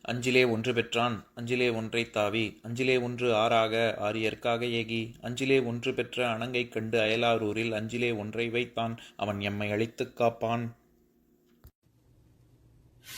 அஞ்சிலே ஒன்று பெற்றான் அஞ்சிலே ஒன்றை தாவி அஞ்சிலே ஒன்று ஆறாக ஆரியர்க்காக ஏகி அஞ்சிலே ஒன்று பெற்ற அணங்கை கண்டு அயலாரூரில் அஞ்சிலே ஒன்றை வைத்தான் அவன் எம்மை அழித்துக் காப்பான்.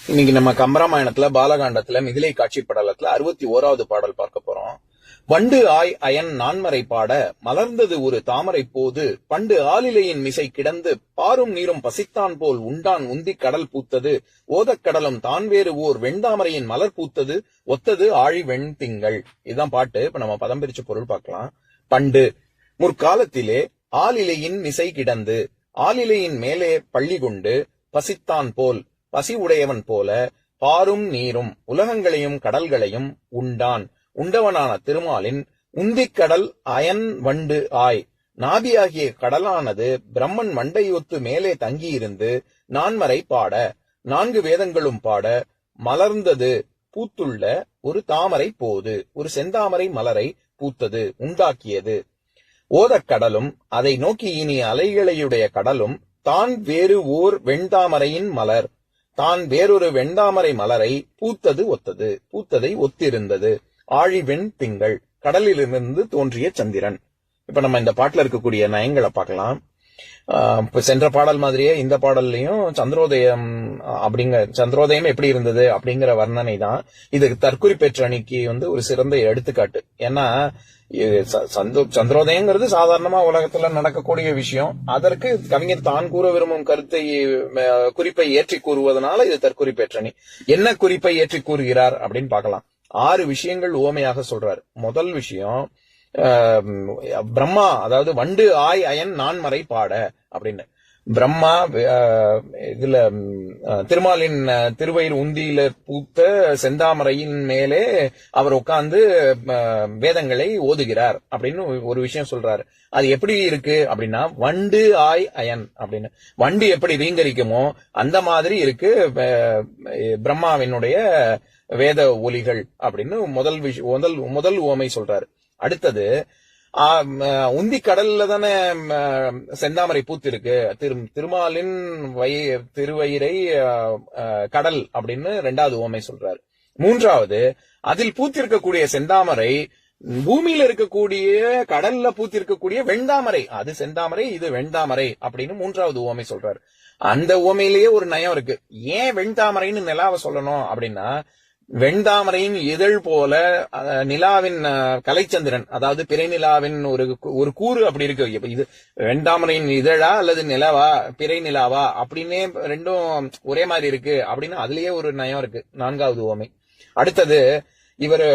இன்னைக்கு நம்ம கம்பராமாயணத்துல பாலகாண்டத்துல மிதிலை காட்சி படலத்துல அறுபத்தி ஓராவது பாடல் பார்க்க போறோம். வண்டு ஆய் அயன் நான்மறை பாட மலர்ந்தது ஒரு தாமரை போது பண்டு ஆலிலையின் மிசை கிடந்து பாரும் நீரும் பசித்தான் போல் உண்டான் உந்தி கடல் பூத்தது. ஓதக் கடலும் தான் வேறு ஓர் வெண்தாமரையின் மலர் பூத்தது. ஒத்தது ஆழி வெண் திங்கள். இதுதான் பாட்டு. இப்ப நம்ம பதம் பிரிச்சு பொருள் பார்க்கலாம். பண்டு. முற்காலத்திலே ஆலிலையின் மிசை கிடந்து ஆலிலையின் மேலே பள்ளி கொண்டு பசித்தான் போல் பசி உடையவன் போல பாரும் நீரும் உலகங்களையும் கடல்களையும் உண்டான். உண்டவனான திருமாலின் உந்திக் கடல் அயன் வண்டு ஆய். நாபியாகிய கடலானது பிரம்மன் மண்டையொத்து மேலே தங்கியிருந்து நான்மறை பாட நான்கு வேதங்களும் பாட மலர்ந்தது பூத்துள்ள ஒரு தாமரை போது ஒரு செந்தாமரை மலரை பூத்தது உண்டாக்கியது. ஓதக் கடலும் அதை நோக்கி இனி அலைகளையுடைய கடலும் தான் வேறு ஓர் வெண்தாமரையின் மலர் தான் வேறொரு வெண்தாமரை மலரை பூத்தது ஒத்தது பூத்ததை ஒத்திருந்தது. ஆழிவெண் திங்கள் கடலிலிருந்து தோன்றிய சந்திரன். இப்ப நம்ம இந்த பாட்டுல இருக்கக்கூடிய நயங்களை பார்க்கலாம். ஆஹ் இப்ப சென்ற பாடல் மாதிரியே இந்த பாடல்லையும் சந்திரோதயம் அப்படிங்கிற சந்திரோதயம் எப்படி இருந்தது அப்படிங்கிற வர்ணனை தான். இது தற்குறி பெற்ற அணிக்கு வந்து ஒரு சிறந்த எடுத்துக்காட்டு. ஏன்னா இது ச- சந்தோ சந்திரோதயங்கிறது சாதாரணமா உலகத்துல நடக்கக்கூடிய விஷயம். அதற்கு கவிஞர் தான் கூற விரும்பும் கருத்தை அஹ், குறிப்பை ஏற்றி கூறுவதனால இது தற்குறி பெற்றணி என்ன குறிப்பை ஏற்றி கூறுகிறார் அப்படின்னு பார்க்கலாம். ஆறு விஷயங்கள் உவமையாக சொல்றாரு. முதல் விஷயம் ஆஹ், பிரம்மா அதாவது வண்டு ஆய் அயன் நான்மறை பாட அப்படின்னு. பிரம்மா ஆஹ், இதுல திருமாலின் திருவயிர் திருவயிறு உந்தியில பூத்த செந்தாமரையின் மேலே அவர் உட்கார்ந்து வேதங்களை ஓதுகிறார் அப்படின்னு ஒரு விஷயம் சொல்றாரு. அது எப்படி இருக்கு அப்படின்னா வண்டு ஆய் அயன் அப்படின்னு. வண்டு எப்படி ரீங்கரிக்குமோ அந்த மாதிரி இருக்கு பிரம்மாவினுடைய வேத ஒலிகள் அப்படின்னு முதல் விஷ முதல் முதல் உவமை சொல்றாரு. அடுத்தது உந்தி கடல்ல தானே செந்தாமரை பூத்திருக்கு. திரு திருமாலின் வய திருவயிரை கடல் அப்படின்னு ரெண்டாவது உவமை சொல்றாரு. மூன்றாவது அதில் பூத்திருக்கக்கூடிய செந்தாமரை பூமியில இருக்கக்கூடிய கடல்ல பூத்திருக்கக்கூடிய வெண்தாமரை அது செந்தாமரை இது வெண்தாமரை அப்படின்னு மூன்றாவது உவமை சொல்றாரு. அந்த உவமையிலேயே ஒரு நயம் இருக்கு. ஏன் வெண்தாமரைன்னு நிலாவை சொல்லணும் அப்படின்னா வெண்தாமரையின் இதழ் போல நிலாவின் அஹ், கலைச்சந்திரன் அதாவது பிறை நிலாவின் ஒரு ஒரு கூறு அப்படி இருக்கு. இது வெண்தாமரையின் இதழா அல்லது நிலவா பிறை நிலாவா அப்படின்னே ரெண்டும் ஒரே மாதிரி இருக்கு அப்படின்னு அதுலயே ஒரு நயம் இருக்கு. நான்காவது ஓமை. அடுத்தது இவர்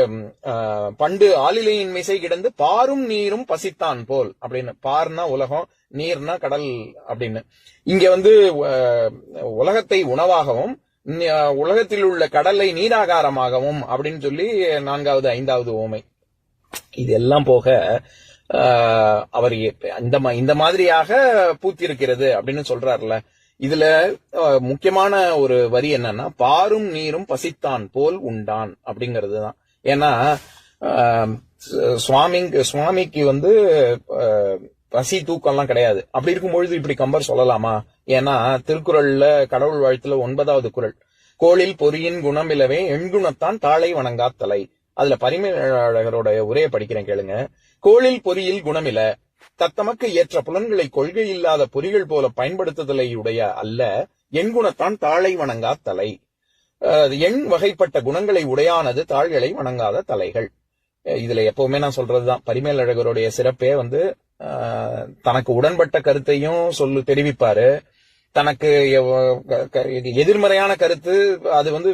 பண்டு ஆளிலையின் மிசை கிடந்து பாரும் நீரும் பசித்தான் போல் அப்படின்னு. பார்னா உலகம் நீர்னா கடல் அப்படின்னு. இங்க வந்து உலகத்தை உணவாகவும் உலகத்தில் உள்ள கடலை நீராகாரமாகவும் அப்படின்னு சொல்லி நான்காவது ஐந்தாவது ஓமை. இதெல்லாம் போக அவர் இந்த மா- இந்த மாதிரியாக பூத்திருக்கிறது அப்படின்னு சொல்றாருல. இதுல முக்கியமான ஒரு வரி என்னன்னா பாரும் நீரும் பசித்தான் போல் உண்டான் அப்படிங்கிறது தான். ஏன்னா சுவாமி சுவாமிக்கு வந்து பசி தூக்கம்லாம் கிடையாது. அப்படி இருக்கும் பொழுது இப்படி கம்பர் சொல்லலாமா? ஏன்னா திருக்குறள்ல கடவுள் வாழ்த்துல ஒன்பதாவது குறள். கோளில் பொறியின் குணமிலவே எண்குணத்தான் தாளை வணங்கா தலை. அதுல பரிமேலழகரோட உரையை படிக்கிறேன் கேளுங்க. கோளில் பொறியில் குணமில தத்தமக்கு ஏற்ற புலன்களை கொள்கை இல்லாத பொறிகள் போல பயன்படுத்துதலை உடைய அல்ல எண்குணத்தான் தாளை வணங்கா தலை. எண் வகைப்பட்ட குணங்களை உடையானது தாள்களை வணங்காத தலைகள். இதுல எப்பவுமே நான் சொல்றதுதான். பரிமேலழகருடைய சிறப்பே வந்து தனக்கு உடன்பட்ட கருத்தையும் சொல்லு தெரிவிப்பாரு. தனக்கு எதிர்மறையான கருத்து அது வந்து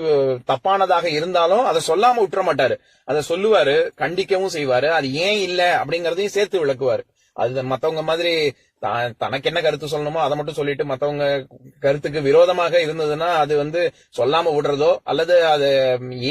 தப்பானதாக இருந்தாலும் அதை சொல்லாம விட்டுற மாட்டாரு. அதை சொல்லுவாரு கண்டிக்கவும் செய்வாரு. அது ஏன் இல்ல அப்படிங்கறதையும் சேர்த்து விளக்குவாரு. அது மத்தவங்க மாதிரி தான் தனக்கு என்ன கருத்து சொல்லணுமோ அதை மட்டும் சொல்லிட்டு மத்தவங்க கருத்துக்கு விரோதமாக இருந்ததுன்னா அது வந்து சொல்லாம விடுறதோ அல்லது அது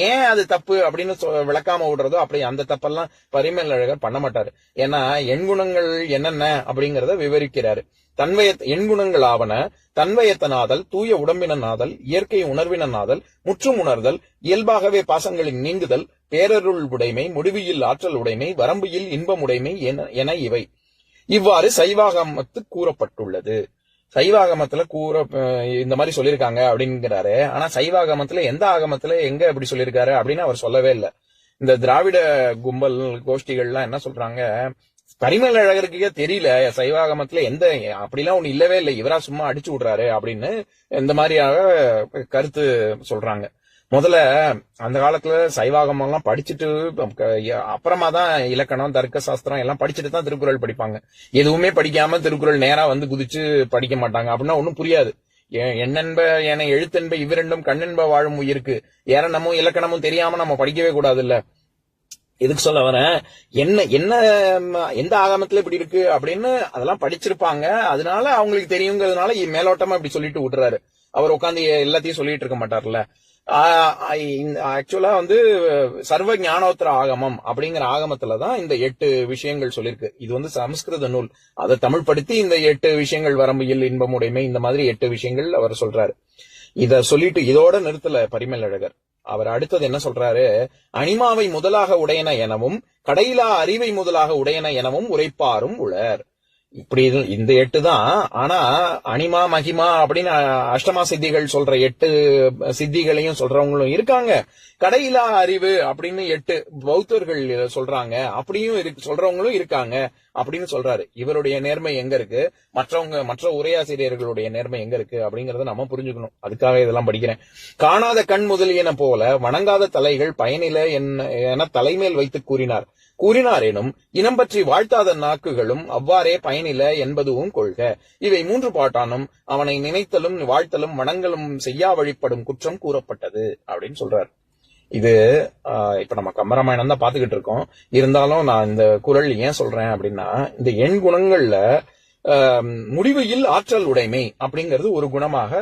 ஏன் அது தப்பு அப்படின்னு விளக்காம விடுறதோ அப்படி அந்த தப்பெல்லாம் பரிமேல் அழகர் பண்ண மாட்டாரு. ஏன்னா எண்குணங்கள் என்னென்ன அப்படிங்கறத விவரிக்கிறாரு. தன்வய எண்குணங்கள் ஆவன தன்வயத்தனாதல் தூய உடம்பினனாதல் இயற்கை உணர்வினனாதல் முற்றும் உணர்தல் இயல்பாகவே பாசங்களின் நீங்குதல் பேரருள் உடைமை முடிவியில் ஆற்றல் உடைமை வரம்பியில் இன்பம் உடைமை என என இவை. இவ்வாறு சைவாகமத்து கூறப்பட்டுள்ளது. சைவாகமத்துல கூற இந்த மாதிரி சொல்லியிருக்காங்க அப்படிங்கிறாரு. ஆனா சைவாகமத்துல எந்த ஆகமத்துல எங்க இப்படி சொல்லியிருக்காரு அப்படின்னு அவர் சொல்லவே இல்லை. இந்த திராவிட கும்பல் கோஷ்டிகள்லாம் என்ன சொல்றாங்க? பரிமல் அழகருக்கே தெரியல. சைவாகமத்துல எந்த அப்படிலாம் ஒண்ணு இல்லவே இல்லை. இவரா சும்மா அடிச்சு விடுறாரு அப்படின்னு இந்த மாதிரியாக கருத்து சொல்றாங்க. முதல்ல அந்த காலத்துல சைவாகமம் எல்லாம் படிச்சுட்டு அப்புறமா தான் இலக்கணம் தர்க்க சாஸ்திரம் எல்லாம் படிச்சுட்டு தான் திருக்குறள் படிப்பாங்க. எதுவுமே படிக்காம திருக்குறள் நேரா வந்து குதிச்சு படிக்க மாட்டாங்க. அப்படின்னா ஒன்னும் புரியாது. எ- எண்ணென்ப என எழுத்தென்ப இவ்விரண்டும் கண்ணென்ப வாழும் உயிருக்கு. ஏரணமும் இலக்கணமும் தெரியாம நம்ம படிக்கவே கூடாது இல்ல எதுக்கு சொல்ல வரேன் என்ன என்ன எந்த ஆகமத்துல இப்படி இருக்கு அப்படின்னு அதெல்லாம் படிச்சிருப்பாங்க. அதனால அவங்களுக்கு தெரியுங்கிறதுனால இ- மேலோட்டமா இப்படி சொல்லிட்டு விட்டுறாரு. அவர் உட்காந்து எல்லாத்தையும் சொல்லிட்டு இருக்க மாட்டார்ல. ஆக்சுவலா வந்து சர்வ ஞானோத்தர ஆகமம் அப்படிங்கிற ஆகமத்துல தான் இந்த எட்டு விஷயங்கள் சொல்லியிருக்கு இது வந்து சமஸ்கிருத நூல். அதை தமிழ் படுத்தி இந்த எட்டு விஷயங்கள் வரம்பியல் இன்பம் உடைமை இந்த மாதிரி எட்டு விஷயங்கள் அவர் சொல்றாரு. இத சொல்லிட்டு இதோட நிறுத்தல பரிமல் அழகர் அவர் அடுத்தது என்ன சொல்றாரு? அனிமாவை முதலாக உடையன எனவும் கடையிலா அறிவை முதலாக உடையன எனவும் உரைப்பாரும் உளர். இப்படி இது- இந்த எட்டு தான். ஆனா அனிமா மகிமா அப்படின்னு அஷ்டமா சித்திகள் சொல்ற எட்டு சித்திகளையும் சொல்றவங்களும் இருக்காங்க. கடையிலா அறிவு அப்படின்னு எட்டு பௌத்தர்கள் சொல்றாங்க. அப்படியும் இருக்கு சொல்றவங்களும் இருக்காங்க அப்படின்னு சொல்றாரு. இவருடைய நேர்மை எங்க இருக்கு? மற்றவங்க மற்ற உரையாசிரியர்களுடைய நேர்மை எங்க இருக்கு? அப்படிங்கறத நம்ம புரிஞ்சுக்கணும். அதுக்காக இதெல்லாம் படிக்கிறேன். காணாத கண் முதலியன போல வணங்காத தலைகள் பயனில என்ன- என தலைமேல் வைத்து கூறினார். கூறினாரேனும் இனம் பற்றி வாழ்த்தாத நாக்குகளும் அவ்வாறே பயனில என்பதுவும் கொள்க. இவை மூன்று பாட்டானும் அவனை நினைத்தலும் வாழ்த்தலும் வணங்கலும் செய்யா வழிபடும் குற்றம் கூறப்பட்டது அப்படின்னு சொல்றார். இது ஆஹ், இப்ப நம்ம கம்பராமாயணம் தான் பாத்துக்கிட்டு இருக்கோம். இருந்தாலும் நான் இந்த குரல் ஏன் சொல்றேன் அப்படின்னா இந்த எண் குணங்கள்ல ஆஹ், முடிவையில் ஆற்றல் உடைமை அப்படிங்கிறது ஒரு குணமாக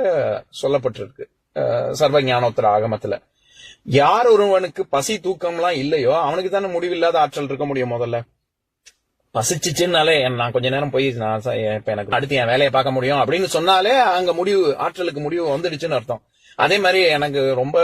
சொல்லப்பட்டிருக்கு. ஆஹ், சர்வ ஞானோத்தர ஆகமத்துல. யார் ஒருவனுக்கு பசி தூக்கம்லாம் இல்லையோ அவனுக்கு தானே முடிவில்லாத ஆற்றல் இருக்க முடியும் முதல்ல. பசிச்சுச்சுனாலே நான் கொஞ்ச நேரம் போய் நான் இப்ப எனக்கு அடுத்து என் வேலையை பார்க்க முடியும்? அப்படின்னு சொன்னாலே அங்க முடிவு ஆற்றலுக்கு முடிவு வந்துடுச்சுன்னு அர்த்தம். அதே மாதிரி எனக்கு ரொம்ப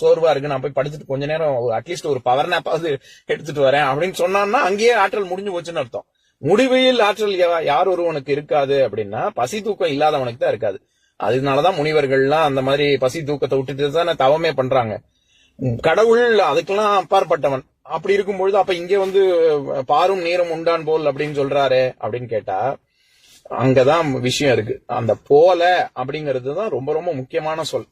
சோர்வா இருக்கு. நான் போய் படுத்துட்டு கொஞ்ச நேரம் அட்லீஸ்ட் ஒரு பவர் நேப்பாவது எடுத்துட்டு வரேன் அப்படின்னு சொன்னான்னா அங்கேயே ஆற்றல் முடிஞ்சு போச்சுன்னு அர்த்தம். முடிவையில் ஆற்றல் யார் ஒருவனுக்கு இருக்காது அப்படின்னா பசி தூக்கம் இல்லாதவனுக்கு தான் இருக்காது. அதனாலதான் முனிவர்கள்லாம் அந்த மாதிரி பசி தூக்கத்தை விட்டுட்டு தானே தவமே பண்றாங்க. கடவுள் அதுக்கெல்லாம் அப்பாற்பட்டவன். அப்படி இருக்கும்பொழுது அப்ப இங்க வந்து பாரும் நீரும் உண்டான் போல் அப்படின்னு சொல்றாரு அப்படின்னு கேட்டா அங்கதான் விஷயம் இருக்கு. அந்த போல அப்படிங்கிறது தான் ரொம்ப ரொம்ப முக்கியமான சொல்.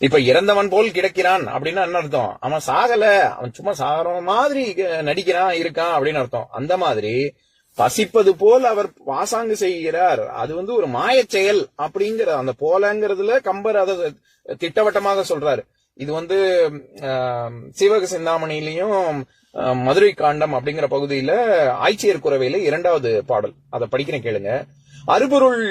இப்ப இறந்தவன் போல் கிடைக்கிறான் அப்படின்னா என்ன அர்த்தம்? அவன் சாகல. அவன் சும்மா சாகர மாதிரி நடிக்கிறான் இருக்கான் அப்படின்னு அர்த்தம். அந்த மாதிரி பசிப்பது போல் அவர் பாசாங்கு செய்கிறார். அது வந்து ஒரு மாய செயல் அப்படிங்கிற அந்த போலங்கிறதுல கம்பர் அதை திட்டவட்டமாக சொல்றாரு. இது வந்து ஆஹ், சீவக சிந்தாமணியிலையும் மதுரை காண்டம் அப்படிங்கிற பகுதியில ஆய்ச்சியர் குறவையில இரண்டாவது பாடல். அதை படிக்கிறேன் கேளுங்க. அருபொருள்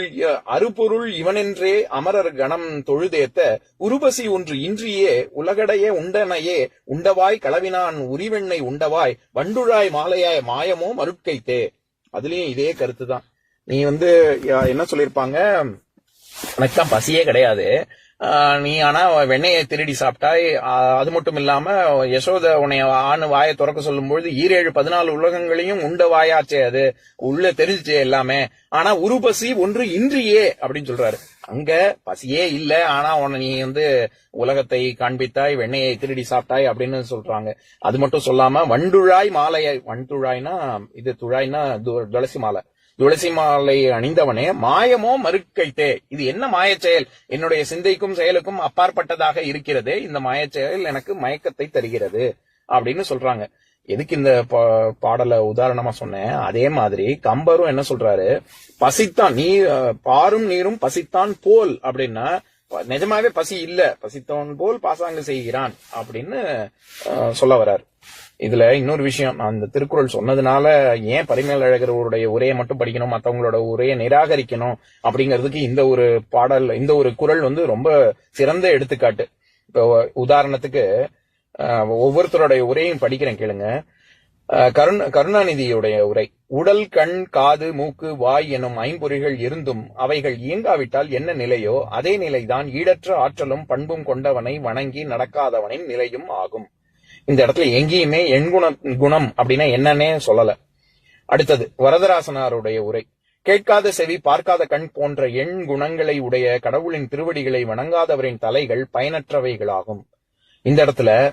அருபொருள் இவனென்றே அமரர் கணம் தொழுதேத்த உருபசி ஒன்று இன்றியே உலகடைய உண்டனையே உண்டவாய் களவினான் உரிவெண்ணை உண்டவாய் வண்டுழாய் மாலையாய் மாயமோ மருட்கைத்தே. அதுலயும் இதே கருத்து தான் நீ வந்து என்ன சொல்லிருப்பாங்க எனக்கு தான் பசியே கிடையாது. நீ ஆனா வெண்ணெயை திருடி சாப்பிட்டாய். அது மட்டும் இல்லாம யசோத உன்னைய ஆணு வாயை திறக்க சொல்லும்பொழுது ஈரேழு பதினாலு உலகங்களையும் உண்ட வாயாச்சே அது. உள்ள தெரிஞ்சுச்சே எல்லாமே. ஆனா உருபசி ஒன்று இன்றியே அப்படின்னு சொல்றாரு. அங்க பசியே இல்ல ஆனா உன்னை நீ வந்து உலகத்தை காண்பித்தாய் வெண்ணெயை திருடி சாப்பிட்டாய் அப்படின்னு சொல்றாங்க. அது மட்டும் சொல்லாம வண்டுழாய் மாலையை வண்டுழாய்னா இது துழாய்னா துளசி மாலை. துளசி மாலை அணிந்தவனே மாயமோ மறுக்கைத்தே. இது என்ன மாயச் செயல்? என்னுடைய சிந்தைக்கும் செயலுக்கும் அப்பாற்பட்டதாக இருக்கிறது. இந்த மாயச் செயல் எனக்கு மயக்கத்தை தருகிறது அப்படின்னு சொல்றாங்க. எதுக்கு இந்த பா- பாடலை உதாரணமா சொன்னேன்? அதே மாதிரி கம்பரும் என்ன சொல்றாரு? பசித்தான் நீ பாரும் நீரும் பசித்தான் போல் அப்படின்னா நிஜமாவே பசி இல்ல. பசித்தவன் போல் பாசாங்கு செய்கிறான் அப்படின்னு சொல்ல வர்றாரு. இதுல இன்னொரு விஷயம் அந்த திருக்குறள் சொன்னதுனால ஏன் பரிமேல் அழகருடைய உரையை மட்டும் படிக்கணும் மற்றவங்களோட உரையை நிராகரிக்கணும் அப்படிங்கிறதுக்கு இந்த ஒரு பாடல் இந்த ஒரு குரல் வந்து ரொம்ப சிறந்த எடுத்துக்காட்டு. இப்போ உதாரணத்துக்கு ஒவ்வொருத்தருடைய உரையும் படிக்கிறேன் கேளுங்க. கருண் கருணாநிதியுடைய உரை உடல் கண் காது மூக்கு வாய் எனும் ஐம்பொறிகள் இருந்தும் அவைகள் இயங்காவிட்டால் என்ன நிலையோ அதே நிலைதான் ஈடற்ற ஆற்றலும் பண்பும் கொண்டவனை வணங்கி நடக்காதவனின் நிலையும் ஆகும். இந்த இடத்துல எங்கேயுமே எண்குண குணம் அப்படின்னா என்னன்னே சொல்லல. அடுத்தது வரதராசனாருடைய உரை. கேட்காத செவி பார்க்காத கண் போன்ற எண் குணங்களை உடைய கடவுளின் திருவடிகளை வணங்காதவரின் தலைகள் பயனற்றவைகளாகும். இந்த இடத்துல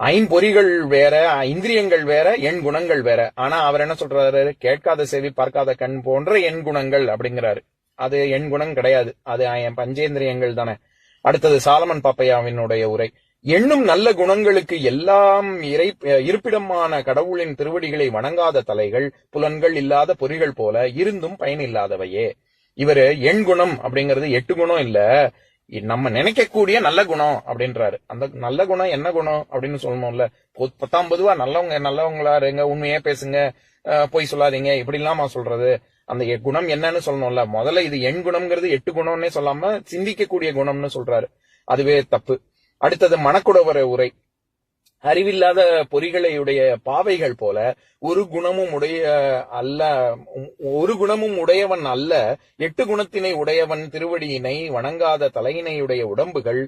ஐம்பொறிகள் வேற இந்திரியங்கள் வேற எண் குணங்கள் வேற. ஆனா அவர் என்ன சொல்றாரு? கேட்காத செவி பார்க்காத கண் போன்ற எண் குணங்கள் அப்படிங்கிறாரு. அது எண் குணம் கிடையாது. அது என் பஞ்சேந்திரியங்கள் தானே. அடுத்தது சாலமன் பாப்பையாவினுடைய உரை. எண்ணும் நல்ல குணங்களுக்கு எல்லாம் இறை இருப்பிடமான கடவுளின் திருவடிகளை வணங்காத தலைகள் புலன்கள் இல்லாத பொறிகள் போல இருந்தும் பயனில்லாதவையே. இவரு எண் குணம் அப்படிங்கிறது எட்டு குணம் இல்ல. நம்ம நினைக்கக்கூடிய நல்ல குணம் அப்படின்றாரு. அந்த நல்ல குணம் என்ன குணம் அப்படின்னு சொல்லணும்ல. பத்தாம் பொதுவா நல்லவங்க நல்லவங்களா இருங்க உண்மையே பேசுங்க அஹ், பொய் சொல்லாதீங்க இப்படி இல்லாம சொல்றது? அந்த குணம் என்னன்னு சொல்லணும்ல. முதல்ல இது எண் குணம்ங்கிறது எட்டு குணம்னே சொல்லாம சிந்திக்கக்கூடிய குணம்னு சொல்றாரு. அதுவே தப்பு. அடுத்தது மணக்குடவர உரை. அறிவில்லாத பொறிகளையுடைய பாவைகள் போல ஒரு குணமும் உடைய அல்ல ஒரு குணமும் உடையவன் அல்ல எட்டு குணத்தினை உடையவன் திருவடியினை வணங்காத தலையினையுடைய உடம்புகள்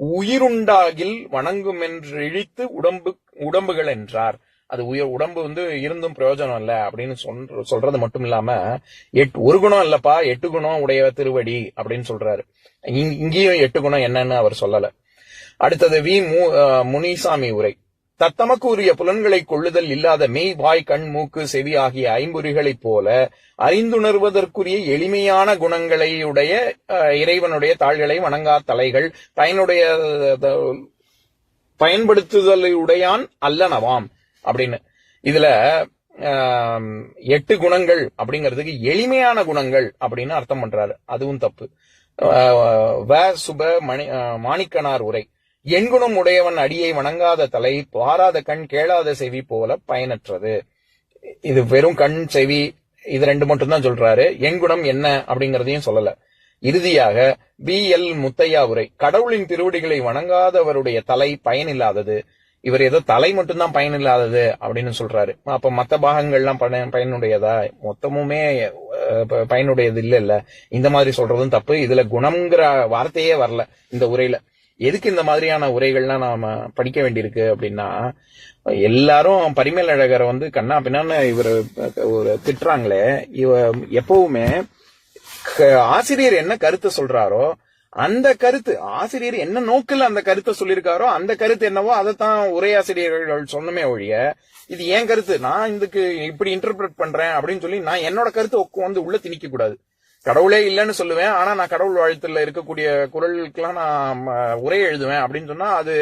உயிருண்டாகில் வணங்குமென்று இழித்து உடம்பு உடம்புகள் என்றார். அது உயர் உடம்பு வந்து இருந்தும் பிரயோஜனம் இல்லை அப்படின்னு சொல்ற சொல்றது மட்டும் இல்லாம எட்டு ஒரு குணம் இல்லப்பா எட்டு குணம் உடைய திருவடி அப்படின்னு சொல்றாரு. இங்கேயும் எட்டு குணம் என்னன்னு அவர் சொல்லலை. அடுத்தது வி மு- முனிசாமி உரை. தத்தமக்கு உரிய புலன்களை கொள்ளுதல் இல்லாத மெய் வாய் கண் மூக்கு செவி ஆகிய ஐம்பொறிகளைப் போல அறிந்துணர்வதற்குரிய எளிமையான குணங்களையுடைய இறைவனுடைய தாள்களை வணங்கா தலைகள் பயனுடைய அஹ், பயன்படுத்துதலுடையான் அல்லனவாம். அப்படின்னு. இதுல எட்டு குணங்கள் அப்படிங்கிறதுக்கு எளிமையான குணங்கள் அப்படின்னு அர்த்தம் பண்றாரு. அதுவும் தப்பு. வ சுப மணி மாணிக்கனார் உரை. எண்குணம் உடையவன் அடியை வணங்காத தலை பாராத கண் கேளாத செவி போல பயனற்றது. இது வெறும் கண் செவி இது ரெண்டு மட்டும் தான் சொல்றாரு எண்குணம் என்ன அப்படிங்கறதையும் சொல்லல. இறுதியாக பி எல். முத்தையா உரை கடவுளின் திருவடிகளை வணங்காதவருடைய தலை பயனில்லாதது. இவர் ஏதோ தலை மட்டும்தான் பயனில்லாதது அப்படின்னு சொல்றாரு. அப்ப மத்த பாகங்கள்லாம் பயனுடையதா? மொத்தமுமே பயனுடையது இல்ல இல்ல இந்த மாதிரி சொல்றதும் தப்பு. இதுல குணம்ங்கிற வார்த்தையே வரல இந்த உரையில. எதுக்கு இந்த மாதிரியான உரைகள்லாம் நாம படிக்க வேண்டியிருக்கு அப்படின்னா எல்லாரும் பரிமேல் அழகரை வந்து கண்ணா பின்னான்னு இவர் ஒரு திட்டுறாங்களே இவ எப்பவுமே க- ஆசிரியர் என்ன கருத்தை சொல்றாரோ அந்த கருத்து ஆசிரியர் என்ன நோக்கில் அந்த கருத்தை சொல்லியிருக்காரோ அந்த கருத்து என்னவோ அதைத்தான் உரையாசிரியர்கள் சொன்னமே ஒழிய இது ஏன் கருத்து? நான் இதுக்கு இப்படி இன்டர்பிரட் பண்றேன் அப்படின்னு சொல்லி நான் என்னோட கருத்தை வந்து உள்ள திணிக்க கூடாது கடவுளே இல்லைன்னு சொல்லுவேன். ஆனா நான் கடவுள் வாழ்த்துல இருக்கக்கூடிய குரலுக்கெல்லாம் நான் உரை எழுதுவேன் அப்படின்னு சொன்னா அது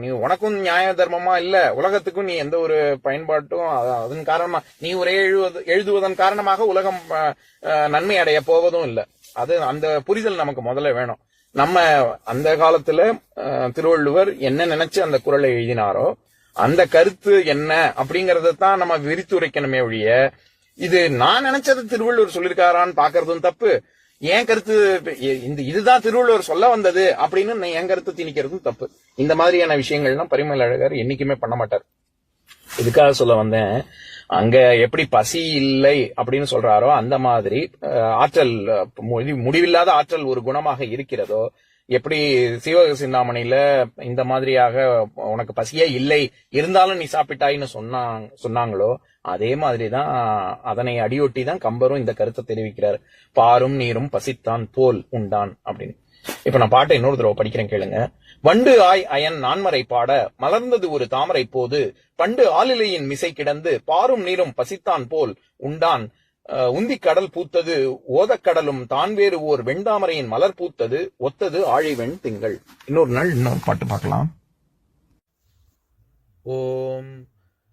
நீ உனக்கும் நியாய தர்மமா இல்ல. உலகத்துக்கும் நீ எந்த ஒரு பயன்பாட்டும் அதன் காரணமா நீ உரை எழுவது எழுதுவதன் காரணமாக உலகம் நன்மை அடைய போவதும் இல்லை. அது அந்த புரிதல் நமக்கு முதல்ல வேணும். நம்ம அந்த காலத்துல திருவள்ளுவர் என்ன நினைச்சு அந்த குரலை எழுதினாரோ அந்த கருத்து என்ன அப்படிங்கறத தான் நம்ம விரித்துரைக்கணுமே ஒழிய இது நான் நினைச்சது திருவள்ளுவர் சொல்லியிருக்காரான்னு பாக்குறதும் தப்பு. என் கருத்து இந்த இதுதான் திருவள்ளுவர் சொல்ல வந்தது அப்படின்னு நான் என் கருத்து திணிக்கிறதும் தப்பு. இந்த மாதிரியான விஷயங்கள்லாம் பரிமல் அழகர் என்னைக்குமே பண்ண மாட்டார். இதுக்காக சொல்ல வந்தேன். அங்க எப்படி பசி இல்லை அப்படின்னு சொல்றாரோ அந்த மாதிரி ஆற்றல் முடிவில்லாத ஆற்றல் ஒரு குணமாக இருக்கிறதோ எப்படி சிவக சிந்தாமணியில இந்த மாதிரியாக உனக்கு பசியே இல்லை இருந்தாலும் நீ சாப்பிட்டாய்ன்னு சொன்னாங்க சொன்னாங்களோ அதே மாதிரிதான் அதனை அடியொட்டி தான் கம்பரும் இந்த கருத்தை தெரிவிக்கிறார். பாரும் நீரும் பசித்தான் போல் உண்டான் அப்படின்னு. இப்ப நான் பாட்டை இன்னொரு தடவை படிக்கிறேன் கேளுங்க. வண்டு ஆய் அயன் நான்மறை பாட மலர்ந்தது ஒரு தாமரை போது பண்டு ஆளிலையின் மிசை கிடந்து பாரும் நீரும் பசித்தான் போல் உண்டான். உந்தி உந்திக் கடல் பூத்தது ஓதக்கடலும் தான் வேறு ஓர் வெண்தாமரையின் மலர் பூத்தது ஒத்தது ஆழிவெண் திங்கள். இன்னொரு நாள் இன்னொரு பாட்டு பார்க்கலாம். ஓம்